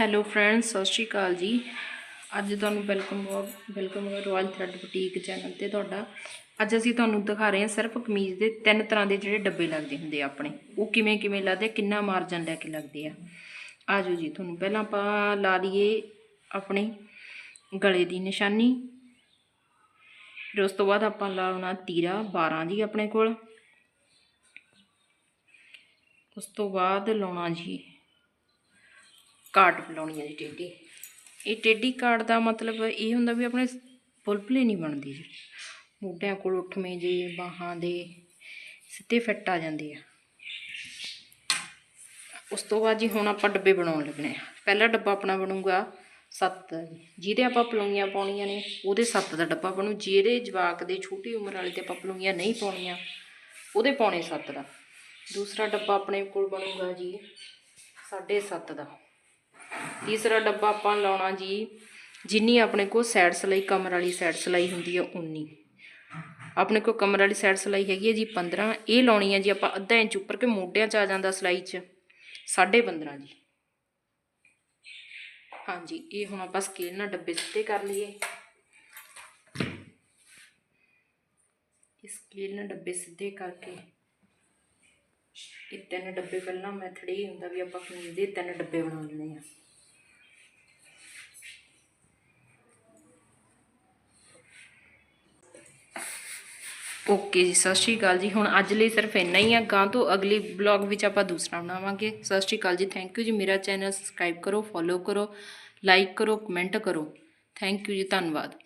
Hello friends, ਸਤਿ ਸ਼੍ਰੀ ਅਕਾਲ ਜੀ। ਅੱਜ ਤੁਹਾਨੂੰ welcome welcome royal thread boutique channel ਤੇ ਤੁਹਾਡਾ। ਅੱਜ ਅਸੀਂ ਤੁਹਾਨੂੰ ਦਿਖਾ ਰਹੇ ਹਾਂ ਸਿਰਫ ਕਮੀਜ਼ ਦੇ ਤਿੰਨ ਤਰ੍ਹਾਂ ਦੇ ਜਿਹੜੇ ਡੱਬੇ ਲੱਗਦੇ ਹੁੰਦੇ ਆ ਆਪਣੇ। ਉਹ ਕਿਵੇਂ ਕਿਵੇਂ ਲੱਗਦੇ ਕਿੰਨਾ ਮਾਰਜਨ ਲੈ ਕੇ ਲੱਗਦੇ ਆ। ਆਜੋ ਜੀ, ਤੁਹਾਨੂੰ ਪਹਿਲਾਂ ਆਪਾਂ ਲਾ ਲਈਏ ਆਪਣੇ ਗਲੇ ਦੀ ਨਿਸ਼ਾਨੀ। ਫਿਰ ਉਸ ਤੋਂ ਬਾਅਦ ਆਪਾਂ ਲਾਉਣਾ ਤੀਰਾ 12 ਜੀ ਆਪਣੇ ਕੋਲ। ਉਸ ਤੋਂ ਬਾਅਦ ਲਾਉਣਾ ਜੀ ਕਾਟ ਲਾਉਣੀ ਹੈ ਜੀ ਟੇਢੀ। ਇਹ ਟੇਢੀ ਕਾਟ ਦਾ ਮਤਲਬ ਇਹ ਹੁੰਦਾ ਵੀ ਆਪਣੇ ਪੁਲਪਲੇ ਨਹੀਂ ਬਣਦੀ ਜੀ। ਮੋਢਿਆਂ ਕੋਲ ਉੱਠਵੇਂ ਜੇ, ਬਾਹਾਂ ਦੇ ਸਿੱਧੇ ਫਿੱਟ ਆ ਜਾਂਦੇ ਆ। ਉਸ ਤੋਂ ਬਾਅਦ ਜੀ ਹੁਣ ਆਪਾਂ ਡੱਬੇ ਬਣਾਉਣ ਲੱਗਣੇ ਆ। ਪਹਿਲਾ ਡੱਬਾ ਆਪਣਾ ਬਣੂਗਾ 7 ਜਿਹਦੇ ਆਪਾਂ ਪਲੂਈਆਂ ਪਾਉਣੀਆਂ ਨੇ, ਉਹਦੇ 7 ਦਾ ਡੱਬਾ ਬਣੂ। ਜਿਹੜੇ ਜਵਾਕ ਦੇ ਛੋਟੀ ਉਮਰ ਵਾਲੇ ਤੇ ਆਪਾਂ ਪਲੂੰਗੀਆਂ ਨਹੀਂ ਪਾਉਣੀਆਂ, ਉਹਦੇ ਪਾਉਣੇ 7 ਦਾ। ਦੂਸਰਾ ਡੱਬਾ ਆਪਣੇ ਕੋਲ ਬਣੂਗਾ ਜੀ 7.5 ਦਾ। ਤੀਸਰਾ ਡੱਬਾ ਆਪਾਂ ਲਾਉਣਾ ਜੀ, ਜਿੰਨੀ ਆਪਣੇ ਕੋਲ ਸਾਈਡ ਸਲਾਈ, ਕਮਰ ਵਾਲੀ ਸਾਈਡ ਸਲਾਈ ਹੁੰਦੀ ਹੈ ਉਨੀ। ਆਪਣੇ ਕੋਲ ਕਮਰ ਵਾਲੀ ਸਾਈਡ ਸਲਾਈ ਹੈਗੀ ਹੈ ਜੀ 15 ਇਹ ਲਾਉਣੀ ਹੈ ਜੀ ਆਪਾਂ ਅੱਧਾ ਇੰਚ ਉੱਪਰ ਕੇ ਮੋਢਿਆਂ 'ਚ ਆ ਜਾਂਦਾ ਸਲਾਈ 'ਚ 15.5 ਜੀ। ਹਾਂਜੀ, ਇਹ ਹੁਣ ਆਪਾਂ ਸਕੇਲ ਨਾਲ ਡੱਬੇ ਸਿੱਧੇ ਕਰ ਲਈਏ। ਇਸ ਸਕੇਲ ਨਾਲ ਡੱਬੇ ਸਿੱਧੇ ਕਰਕੇ, ਇਹ ਤਿੰਨ ਡੱਬੇ ਪਹਿਲਾਂ ਮੈਥਡ ਇਹ ਹੁੰਦਾ ਵੀ ਆਪਾਂ ਕਮੀਜ਼ ਦੇ ਤਿੰਨ ਡੱਬੇ ਬਣਾ ਲੈਣੇ ਆ। ਓਕੇ ਜੀ ਸਤਿ ਸ਼੍ਰੀ ਅਕਾਲ ਜੀ। ਹੁਣ ਅੱਜ ਲਈ ਸਿਰਫ ਇੰਨਾ ਹੀ ਆ। ਗਾਂ ਤੋਂ ਅਗਲੀ ਬਲੌਗ ਵਿੱਚ ਆਪਾਂ ਦੂਸਰਾ ਬਣਾਵਾਂਗੇ। ਸਤਿ ਸ਼੍ਰੀ ਅਕਾਲ ਜੀ। ਥੈਂਕ ਯੂ ਜੀ। ਮੇਰਾ ਚੈਨਲ ਸਬਸਕ੍ਰਾਈਬ ਕਰੋ ਫੋਲੋ ਕਰੋ ਲਾਈਕ ਕਰੋ ਕਮੈਂਟ ਕਰੋ। ਥੈਂਕ ਯੂ ਜੀ। ਧੰਨਵਾਦ।